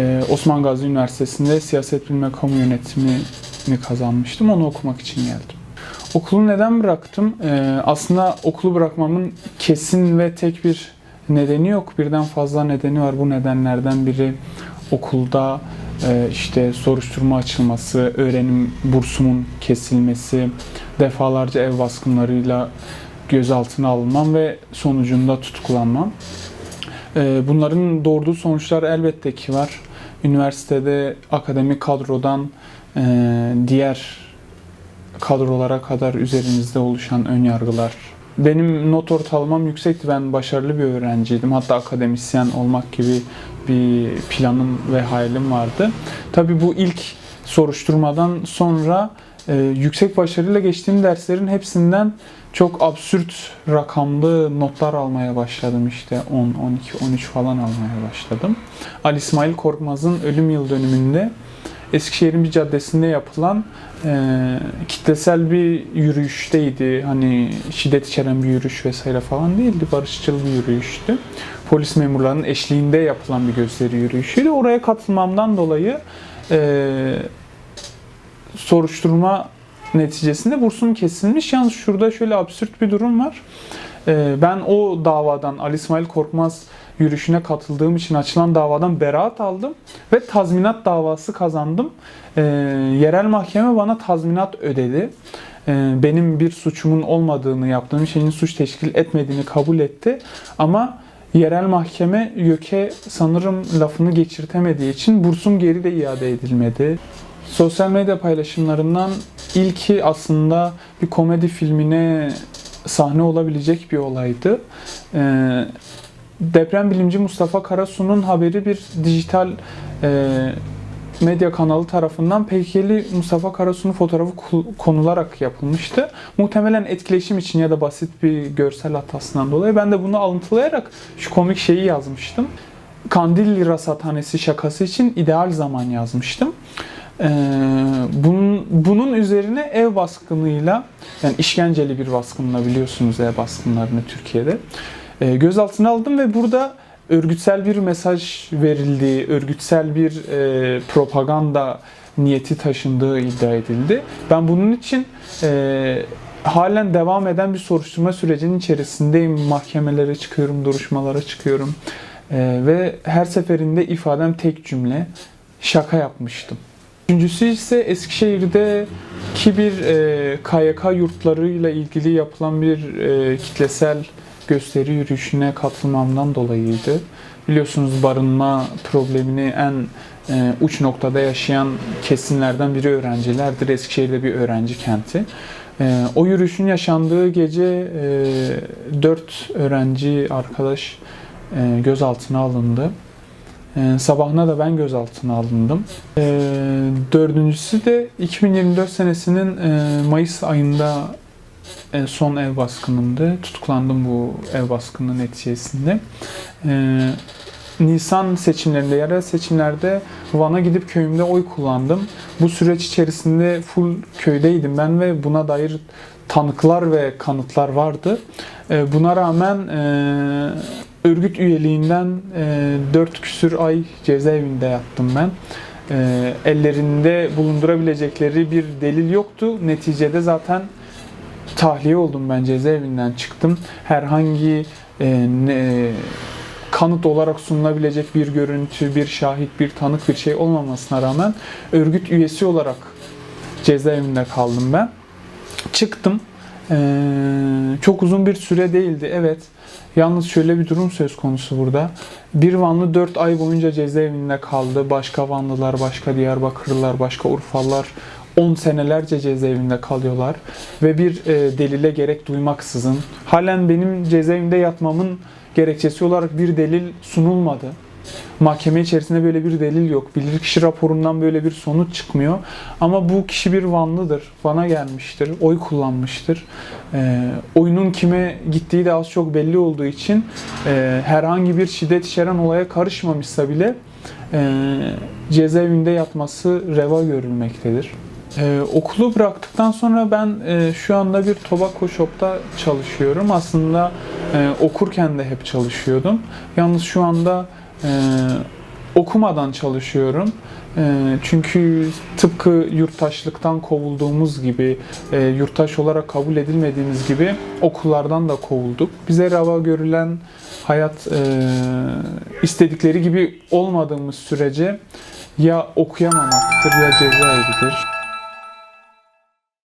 Ee, Osman Gazi Üniversitesi'nde siyaset bilimi kamu yönetimini kazanmıştım. Onu okumak için geldim. Okulu neden bıraktım? Ee, aslında okulu bırakmamın kesin ve tek bir nedeni yok. Birden fazla nedeni var. Bu nedenlerden biri okulda e, işte soruşturma açılması, öğrenim bursumun kesilmesi, defalarca ev baskınlarıyla gözaltına alınmam ve sonucunda tutuklanmam. Ee, Bunların doğurduğu sonuçlar elbette ki var. Üniversitede akademik kadrodan e, diğer kadrolara kadar üzerinizde oluşan ön yargılar. Benim not ortalamam yüksekti. Ben başarılı bir öğrenciydim. Hatta akademisyen olmak gibi bir planım ve hayalim vardı. Tabii bu ilk soruşturmadan sonra e, yüksek başarıyla geçtiğim derslerin hepsinden çok absürt rakamlı notlar almaya başladım işte 10, 12, 13 falan almaya başladım. Ali İsmail Korkmaz'ın ölüm yıl dönümünde Eskişehir'in bir caddesinde yapılan e, kitlesel bir yürüyüşteydi. Hani şiddet içeren bir yürüyüş vesaire falan değildi. Barışçıl bir yürüyüştü. Polis memurlarının eşliğinde yapılan bir gösteri yürüyüşüydü. Oraya katılmamdan dolayı e, soruşturma neticesinde bursum kesilmiş. Yalnız şurada şöyle absürt bir durum var. Ee, Ben o davadan Ali İsmail Korkmaz yürüyüşüne katıldığım için açılan davadan beraat aldım ve tazminat davası kazandım. Ee, Yerel mahkeme bana tazminat ödedi. Ee, Benim bir suçumun olmadığını, yaptığım şeyin suç teşkil etmediğini kabul etti. Ama yerel mahkeme YÖK'e sanırım lafını geçirtemediği için bursum geri de iade edilmedi. Sosyal medya paylaşımlarından ilki aslında bir komedi filmine sahne olabilecek bir olaydı. Ee, deprem bilimci Mustafa Karasu'nun haberi bir dijital e, medya kanalı tarafından PKK'li Mustafa Karasu'nun fotoğrafı konularak yapılmıştı. Muhtemelen etkileşim için ya da basit bir görsel hatasından dolayı ben de bunu alıntılayarak şu komik şeyi yazmıştım. Kandilli Rasathanesi şakası için ideal zaman yazmıştım. Ee, bunun, bunun üzerine ev baskınıyla, yani işkenceli bir baskınla biliyorsunuz ev baskınlarını Türkiye'de, e, gözaltına aldım ve burada örgütsel bir mesaj verildiği, örgütsel bir e, propaganda niyeti taşındığı iddia edildi. Ben bunun için e, halen devam eden bir soruşturma sürecinin içerisindeyim. Mahkemelere çıkıyorum, duruşmalara çıkıyorum. E, ve her seferinde ifadem tek cümle, şaka yapmıştım. Üçüncüsü ise Eskişehir'deki bir e, KYK yurtlarıyla ilgili yapılan bir e, kitlesel gösteri yürüyüşüne katılmamdan dolayıydı. Biliyorsunuz barınma problemini en e, uç noktada yaşayan kesimlerden biri öğrencilerdir. Eskişehir'de bir öğrenci kenti. E, o yürüyüşün yaşandığı gece e, 4 öğrenci arkadaş e, gözaltına alındı. Ee, sabahına da ben gözaltına alındım. Ee, dördüncüsü de 2024 senesinin e, Mayıs ayında e, son ev baskınımdı. Tutuklandım bu ev baskının neticesinde. Ee, Nisan seçimlerinde, yerel seçimlerde Van'a gidip köyümde oy kullandım. Bu süreç içerisinde full köydeydim ben ve buna dair tanıklar ve kanıtlar vardı. Ee, Buna rağmen e, örgüt üyeliğinden e, 4 küsür ay cezaevinde yattım ben. E, ellerinde bulundurabilecekleri bir delil yoktu. Neticede zaten tahliye oldum ben cezaevinden çıktım. Herhangi e, ne, kanıt olarak sunulabilecek bir görüntü, bir şahit, bir tanık bir şey olmamasına rağmen örgüt üyesi olarak cezaevinde kaldım ben. Çıktım. Ee, çok uzun bir süre değildi evet. Yalnız şöyle bir durum söz konusu burada. Bir Vanlı 4 ay boyunca cezaevinde kaldı. Başka Vanlılar, başka Diyarbakırlılar, başka Urfalılar 10 senelerce cezaevinde kalıyorlar. Ve bir e, delile gerek duymaksızın. Halen benim cezaevinde yatmamın gerekçesi olarak bir delil sunulmadı. Mahkeme içerisinde böyle bir delil yok. Bilirkişi raporundan böyle bir sonuç çıkmıyor. Ama bu kişi bir Vanlıdır. Van'a gelmiştir. Oy kullanmıştır. Ee, oyunun kime gittiği de az çok belli olduğu için e, herhangi bir şiddet içeren olaya karışmamışsa bile e, cezaevinde yatması reva görülmektedir. Ee, okulu bıraktıktan sonra ben e, şu anda bir tobacco shop'ta çalışıyorum. Aslında e, okurken de hep çalışıyordum. Yalnız şu anda e, okumadan çalışıyorum. Ee, Çünkü tıpkı yurttaşlıktan kovulduğumuz gibi, e, yurttaş olarak kabul edilmediğimiz gibi okullardan da kovulduk. Bize rava görülen hayat e, istedikleri gibi olmadığımız sürece ya okuyamamaktır ya cezaevidir.